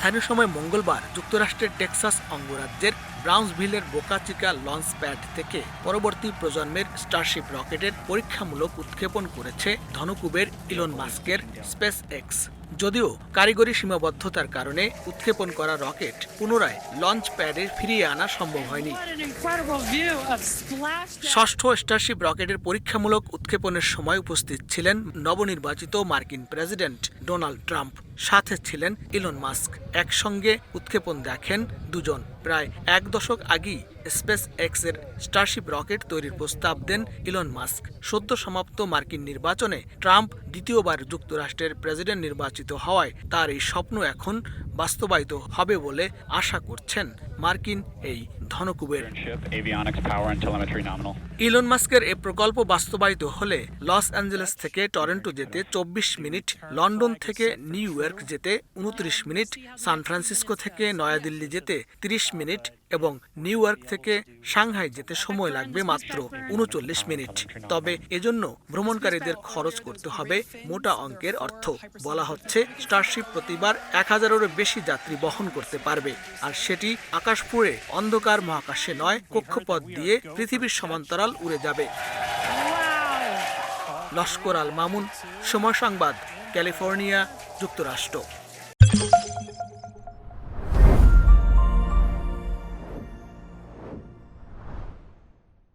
স্থানীয় সময় মঙ্গলবার যুক্তরাষ্ট্রের টেক্সাস অঙ্গরাজ্যের ব্রাউন্সভিলের বোকাচিকা লঞ্চ প্যাড থেকে পরবর্তী প্রজন্মের স্টারশিপ রকেটের পরীক্ষামূলক উৎক্ষেপণ করেছে ধনকুবের ইলন মাস্কের স্পেস এক্স যদিও কারিগরি সীমাবদ্ধতার কারণে উৎক্ষেপণ করা রকেট পুনরায় লঞ্চ প্যাডে ফিরিয়ে আনা সম্ভব হয়নি. ষষ্ঠ স্টারশিপ রকেটের পরীক্ষামূলক উৎক্ষেপণের সময় উপস্থিত ছিলেন নবনির্বাচিত মার্কিন প্রেসিডেন্ট ডোনাল্ড ট্রাম্প সাথে ছিলেন ইলন মাস্ক। একসঙ্গে উৎক্ষেপণ দেখেন দুজন। প্রায় এক দশক আগেই স্পেস এক্সের স্টারশিপ রকেট তৈরির প্রস্তাব দেন ইলন মাস্ক। সদ্য সমাপ্ত মার্কিন নির্বাচনে ট্রাম্প দ্বিতীয়বার যুক্তরাষ্ট্রের প্রেসিডেন্ট নির্বাচিত হওয়ায় তার এই স্বপ্ন এখন বাস্তবায়িত হবে বলে আশা করছেন মার্কিন এই ধনকুবের. ইলন মাস্কের এ প্রকল্প বাস্তবায়িত হলে লস অ্যাঞ্জেলেস থেকে টরন্টো যেতে চব্বিশ মিনিট, লন্ডন থেকে নিউ ইয়র্ক যেতে উনত্রিশ মিনিট, সান ফ্রান্সিসকো থেকে নয়াদিল্লি যেতে তিরিশ মিনিট এবং নিউ ইয়র্ক থেকে সাংহাই যেতে সময় লাগবে মাত্র উনচল্লিশ মিনিট। তবে এজন্য ভ্রমণকারীদের খরচ করতে হবে মোটা অঙ্কের অর্থ। বলা হচ্ছে, স্টারশিপ প্রতিবার এক হাজারেরও বেশি যাত্রী বহন করতে পারবে। আর সেটি আকাশপুরে অন্ধকার মহাকাশে নয়, কক্ষপথ দিয়ে পৃথিবীর সমান্তরাল উড়ে যাবে। লস্কর আল মামুন, সময় সংবাদ ক্যালিফোর্নিয়া যুক্তরাষ্ট্র।